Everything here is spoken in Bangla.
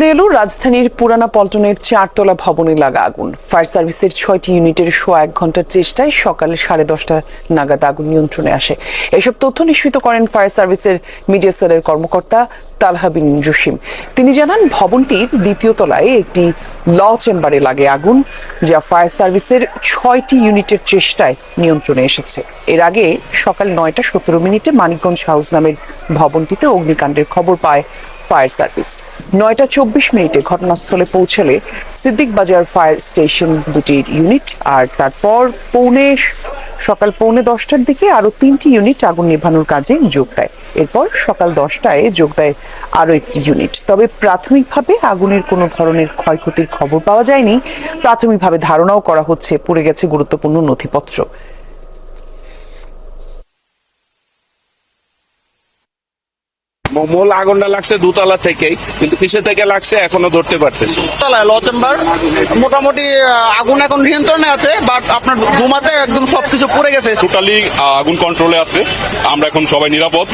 নিয়ন্ত্রণে এলো রাজধানীর পুরানা পল্টনের চারতলা ভবনে লাগা আগুন। ফায়ার সার্ভিসের ছয়টি ইউনিটের সোয়া এক ঘণ্টার চেষ্টায় সকালে সাড়ে দশটা নাগাদ আগুন নিয়ন্ত্রণে আসে। এসব তথ্য নিশ্চিত করেন ফায়ার সার্ভিসের মিডিয়া সেলের কর্মকর্তা তালহা বিন জসিম। তিনি জানান, ভবনটির দ্বিতীয় তলায় একটি ল চেম্বারে লাগে আগুন, যা ফায়ার সার্ভিসের ছয়টি ইউনিটের চেষ্টায় নিয়ন্ত্রণে এসেছে। এর আগে সকাল নয়টা সতেরো মিনিটে মানিকগঞ্জ হাউস নামের ভবনটিতে অগ্নিকাণ্ডের খবর পায় ফায়ার সার্ভিস। নয়টা চব্বিশ মিনিটে ঘটনাস্থলে পৌঁছলে সিদ্দিক বাজার ফায়ার স্টেশন দুটির ইউনিট আর তারপর পৌনে সকাল পৌনে দশটার দিকে আরও তিনটি ইউনিট আগুন নেভানোর কাজে যোগ দেয়। এরপর সকাল দশটায় যোগ দেয় আরও একটি ইউনিট। তবে প্রাথমিকভাবে আগুনের কোনো ধরনের ক্ষয়ক্ষতির খবর পাওয়া যায়নি। প্রাথমিকভাবে ধারণাও করা হচ্ছে পুড়ে গেছে গুরুত্বপূর্ণ নথিপত্র। মূল আগুনটা লাগছে দুতলা থেকেই কিন্তু কিসে থেকে লাগছে এখনও ধরতে পারতেছি। তলায় ল চেম্বার। মোটামুটি আগুন এখন নিয়ন্ত্রণে আছে বাট আপনার ধুমাতে একদম সবকিছু পড়ে গেছে। টোটালি আগুন কন্ট্রোলে আছে। আমরা এখন সবাই নিরাপদ।